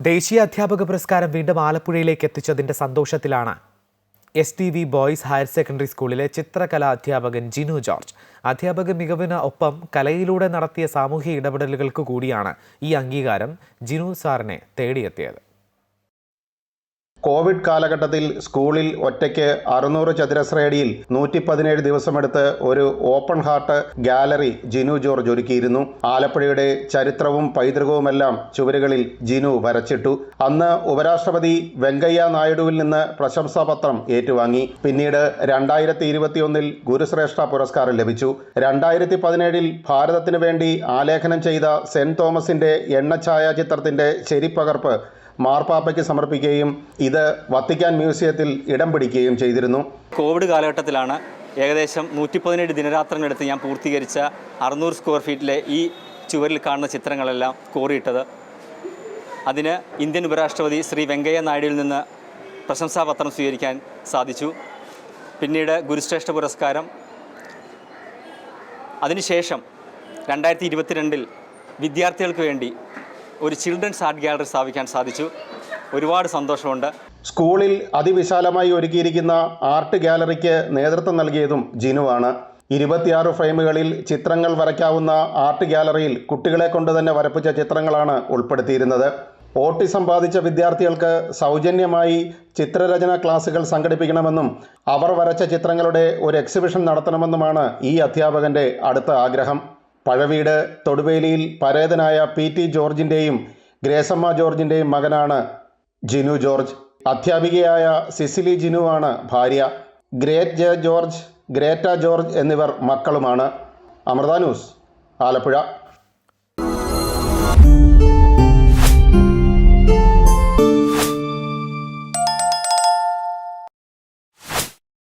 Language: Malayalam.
ദേശീയ അധ്യാപക പുരസ്കാരം വീണ്ടും ആലപ്പുഴയിലേക്ക് എത്തിച്ചതിന്റെ സന്തോഷത്തിലാണ്. S T V boys higher secondary സ്കൂളിലെ ചിത്രകലാ അധ്യാപകൻ ജിനു ജോർജ്. അധ്യാപക മികവിന് ഒപ്പം കലയിലൂടെ നടത്തിയ സാമൂഹ്യ ഇടപെടലുകൾക്ക് കൂടിയാണ് ഈ അംഗീകാരം ജിനു സാറിനെ തേടിയെത്തിയത്. കോവിഡ് കാലഘട്ടത്തിൽ സ്കൂളിൽ ഒറ്റയ്ക്ക് അറുന്നൂറ് ചതുരശ്രയടിയിൽ നൂറ്റി പതിനേഴ് ദിവസമെടുത്ത് ഒരു open heart gallery Jinu George ഒരുക്കിയിരുന്നു. ആലപ്പുഴയുടെ ചരിത്രവും പൈതൃകവുമെല്ലാം ചുവരുകളിൽ ജിനു വരച്ചിട്ടു. അന്ന് ഉപരാഷ്ട്രപതി വെങ്കയ്യ നായിഡുവിൽ നിന്ന് പ്രശംസാപത്രം ഏറ്റുവാങ്ങി. പിന്നീട് രണ്ടായിരത്തി ഇരുപത്തിയൊന്നിൽ ഗുരുശ്രേഷ്ഠ പുരസ്കാരം ലഭിച്ചു. രണ്ടായിരത്തി പതിനേഴിൽ ഭാരതത്തിനു വേണ്ടി ആലേഖനം ചെയ്ത സെന്റ് തോമസിന്റെ എണ്ണ ഛായാചിത്രത്തിന്റെ ശരിപ്പകർപ്പ് മാർപ്പാപ്പയ്ക്ക് സമർപ്പിക്കുകയും ഇത് വത്തിക്കാൻ മ്യൂസിയത്തിൽ ഇടം പിടിക്കുകയും ചെയ്തിരുന്നു. കോവിഡ് കാലഘട്ടത്തിലാണ് ഏകദേശം നൂറ്റി പതിനേഴ് ദിനരാത്രങ്ങളെടുത്ത് ഞാൻ പൂർത്തീകരിച്ച അറുന്നൂറ് സ്ക്വയർ ഫീറ്റിലെ ഈ ചുവരിൽ കാണുന്ന ചിത്രങ്ങളെല്ലാം കോറിയിട്ടത്. അതിന് ഇന്ത്യൻ ഉപരാഷ്ട്രപതി ശ്രീ വെങ്കയ്യ നായിഡുവിൽ നിന്ന് പ്രശംസാപത്രം സ്വീകരിക്കാൻ സാധിച്ചു. പിന്നീട് ഗുരുശ്രേഷ്ഠ പുരസ്കാരം. അതിനുശേഷം രണ്ടായിരത്തി ഇരുപത്തിരണ്ടിൽ വിദ്യാർത്ഥികൾക്ക് വേണ്ടി ഒരു ചിൽഡ്രൻസ് ആർട്ട് ഗാലറി സ്ഥാപിക്കാൻ സാധിച്ചു. ഒരുപാട് സന്തോഷമുണ്ട്. സ്കൂളിൽ അതിവിശാലമായി ഒരുക്കിയിരിക്കുന്ന ആർട്ട് ഗാലറിക്ക് നേതൃത്വം നൽകിയതും ജിനുവാണ്. ഇരുപത്തിയാറ് ഫ്രെയിമുകളിൽ ചിത്രങ്ങൾ വരയ്ക്കാവുന്ന ആർട്ട് ഗാലറിയിൽ കുട്ടികളെ കൊണ്ട് തന്നെ വരപ്പിച്ച ചിത്രങ്ങളാണ് ഉൾപ്പെടുത്തിയിരുന്നത്. ഓട്ടിസം ബാധിച്ച വിദ്യാർത്ഥികൾക്ക് സൗജന്യമായി ചിത്രരചന ക്ലാസുകൾ സംഘടിപ്പിക്കണമെന്നും അവർ വരച്ച ചിത്രങ്ങളുടെ ഒരു എക്സിബിഷൻ നടത്തണമെന്നുമാണ് ഈ അധ്യാപകന്റെ അടുത്ത ആഗ്രഹം. പഴവീട് തൊടുവേലിയിൽ പരേതനായ പി ടി ജോർജിന്റെയും ഗ്രേസമ്മ ജോർജിന്റെയും മകനാണ് ജിനു ജോർജ്. അധ്യാപികയായ സിസിലി ജിനുവാണ് ഭാര്യ. Great J George Greta George എന്നിവർ മക്കളുമാണ്. അമൃത ന്യൂസ് ആലപ്പുഴ.